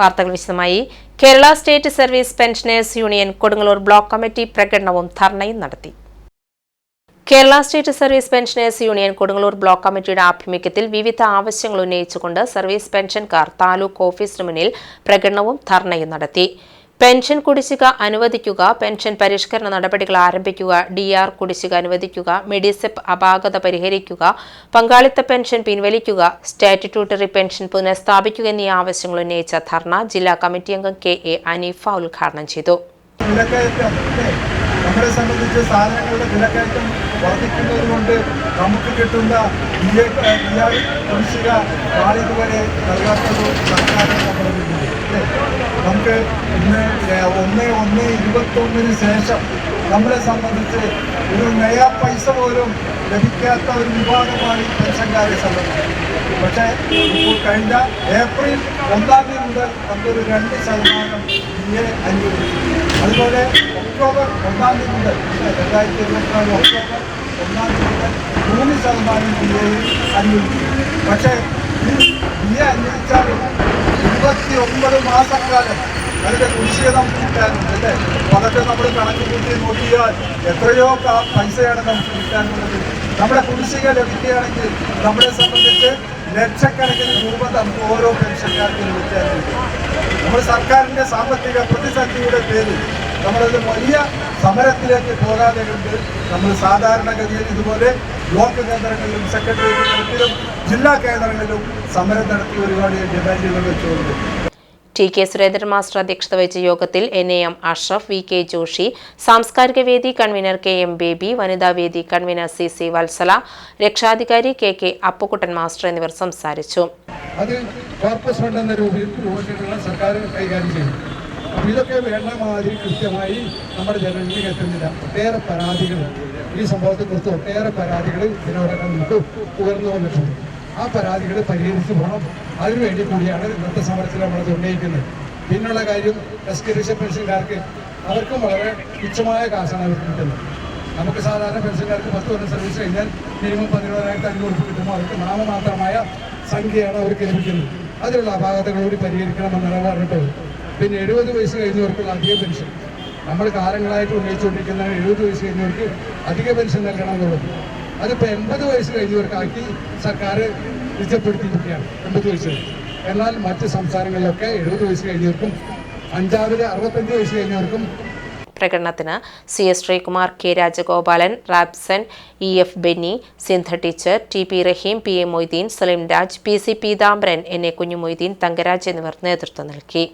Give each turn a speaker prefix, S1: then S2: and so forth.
S1: വാർത്തകൾ വിശദമായി. Kerala state service pensioners union Kodungallur block committee പ്രകടനവും ധർണയും നടത്തി. Kerala state service pensioners union Kodungallur block കമ്മിറ്റിയുടെ ആഭിമുഖ്യത്തിൽ വിവിധ ആവശ്യങ്ങൾ ഉന്നയിച്ചുകൊണ്ട് സർവീസ് പെൻഷൻകാർ താലൂക്ക് ഓഫീസിന് മുന്നിൽ പ്രകടനവും ധർണയും നടത്തി. പെൻഷൻ കുടിശ്ശിക അനുവദിക്കുക പെൻഷൻ പരിഷ്കരണ നടപടികൾ ആരംഭിക്കുക ഡി ആർ കുടിശ്ശിക അനുവദിക്കുക മെഡിസെപ്പ് അപാകത പരിഹരിക്കുക പങ്കാളിത്ത പെൻഷൻ പിൻവലിക്കുക സ്റ്റാറ്റ്യൂട്ടറി പെൻഷൻ പുനഃസ്ഥാപിക്കുക എന്നീ ആവശ്യങ്ങൾ ഉന്നയിച്ച ധർണ ജില്ലാ കമ്മിറ്റി അംഗം കെ എ അനീഫ ഉദ്ഘാടനം ചെയ്തു
S2: നമ്മളെ സംബന്ധിച്ച് സാധനങ്ങളുടെ വിലക്കയറ്റം നമുക്ക് കിട്ടുന്ന കുടിശ്ശിക നൽകാത്തത്? നമുക്ക് ഇന്ന് ഒന്ന് ഒന്ന് ഇരുപത്തൊന്നിന് ശേഷം നമ്മളെ സംബന്ധിച്ച് ഒരു നയ പൈസ പോലും ലഭിക്കാത്ത ഒരു വിഭാഗമാണ് ഈ പെൻഷൻകാരെ സംബന്ധിച്ച് പക്ഷേ കഴിഞ്ഞ ഏപ്രിൽ ഒന്നാം തീയതി മുതൽ നമുക്കൊരു രണ്ട് ശതമാനം ഡി എ അതുപോലെ ഒക്ടോബർ ഒന്നാം തീയതി മുതൽ രണ്ടായിരത്തി ഇരുപത്തിനാല് ഒക്ടോബർ ഒന്നാം തീയതി മുതൽ മൂന്ന് ശതമാനം ഡി എ അനുവദിച്ചു പക്ഷേ ഈ ഡി എ അനുവദിച്ചാലും ഇരുപത്തി ഒമ്പത് മാസക്കാലം അതിന്റെ കുടിശ്ശിക കിട്ടാനുണ്ട് അല്ലേ? അതൊക്കെ നമ്മൾ കണക്ക് കൂട്ടി നോക്കിയാൽ എത്രയോ പൈസയാണ് നമുക്ക് കിട്ടാനുള്ളത് നമ്മുടെ കുടിശ്ശിക ലഭിക്കുകയാണെങ്കിൽ നമ്മളെ സംബന്ധിച്ച് ലക്ഷക്കണക്കിന് രൂപ നമുക്ക് ഓരോ പെൻഷൻകാർക്കും ലഭിക്കാനുണ്ട് നമ്മുടെ സർക്കാരിന്റെ സാമ്പത്തിക പ്രതിസന്ധിയുടെ പേരിൽ നമ്മളത് വലിയ സമരത്തിലേക്ക് പോകാതെ കൊണ്ട് നമ്മൾ സാധാരണഗതിയിൽ ഇതുപോലെ ബ്ലോക്ക് കേന്ദ്രങ്ങളിലും സെക്രട്ടേറിയറ്റ് തലത്തിലും ജില്ലാ കേന്ദ്രങ്ങളിലും സമരം നടത്തി ഒരുപാട് ഡിമാൻഡുകൾ വെച്ചുകൊണ്ട്.
S1: ടി കെ സുരേന്ദ്രൻ മാസ്റ്റർ അധ്യക്ഷത വഹിച്ച യോഗത്തിൽ N A M Ashraf V K Joshi സാംസ്കാരിക വേദി കൺവീനർ കെ എം ബേബി വനിതാ വേദി കൺവീനർ സി സി വത്സല രക്ഷാധികാരി കെ കെ അപ്പുക്കുട്ടൻ മാസ്റ്റർ എന്നിവർ സംസാരിച്ചു.
S2: അത് കോർപ്പസ് ഫണ്ട് എന്ന രൂപത്തിൽ രൂപത്തിലുള്ള സർക്കാർ കൈകാര്യം ചെയ്യും അപ്പോൾ ഇതൊക്കെ വേണ്ട മാതിരി കൃത്യമായി നമ്മുടെ ജനങ്ങളിലേക്ക് എത്തുന്നില്ല ഒട്ടേറെ പരാതികൾ. ഈ സംഭവത്തെക്കുറിച്ച് ഒട്ടേറെ പരാതികൾ ഇതിനോടൊക്കെ നമുക്ക് ഉയർന്നു വന്നിട്ടുണ്ട്. ആ പരാതികൾ പരിഹരിച്ചു പോകണം അതിനുവേണ്ടി കൂടിയാണ് ഇന്നത്തെ സമരത്തിൽ നമ്മൾ ഉന്നയിക്കുന്നത്. പിന്നുള്ള കാര്യം എസ്കിരിച്ച പെൻഷൻകാർക്ക് അവർക്കും വളരെ തുച്ഛമായ കാശാണ് അവർക്ക് കിട്ടുന്നത്. നമുക്ക് സാധാരണ പെൻഷൻകാർക്ക് പത്ത് കൊല്ലം സർവീസ് കഴിഞ്ഞാൽ മിനിമം പതിനോരായിരത്തി അഞ്ഞൂറ് രൂപ കിട്ടുമ്പോൾ അവർക്ക് നാമമാത്രമായ സംഖ്യയാണ് അവർക്ക് ലഭിക്കുന്നത്. അതിലുള്ള അപാകതകളോട് പരിഹരിക്കണമെന്നാണ് പറഞ്ഞിട്ടുള്ളത്. പിന്നെ എഴുപത് വയസ്സ് കഴിഞ്ഞവർക്ക് അധിക പെൻഷൻ. നമ്മൾ കാലങ്ങളായിട്ട് ഉന്നയിച്ചുകൊണ്ടിരിക്കുന്ന എഴുപത് വയസ്സ് കഴിഞ്ഞവർക്ക് അധിക പെൻഷൻ നൽകണം എന്നുള്ളത് അതിപ്പോൾ എൺപത് വയസ്സ് കഴിഞ്ഞവർക്കാക്കി സർക്കാർ നിജപ്പെടുത്തിയിരിക്കുകയാണ് എൺപത് വയസ്സ്. എന്നാൽ മറ്റ് സംസ്ഥാനങ്ങളിലൊക്കെ എഴുപത് വയസ്സ് കഴിഞ്ഞവർക്കും അഞ്ചാമത് അറുപത്തഞ്ച് വയസ്സ് കഴിഞ്ഞവർക്കും
S1: പ്രകടനത്തിന് C S Sreekumar K Rajagopalan Rabson E F Benny Sindha teacher T P Rahim P A Moideen Salim Raj P C Peethambaran N A Kunjumoideen Thankaraj എന്നിവർ നേതൃത്വം നൽകി.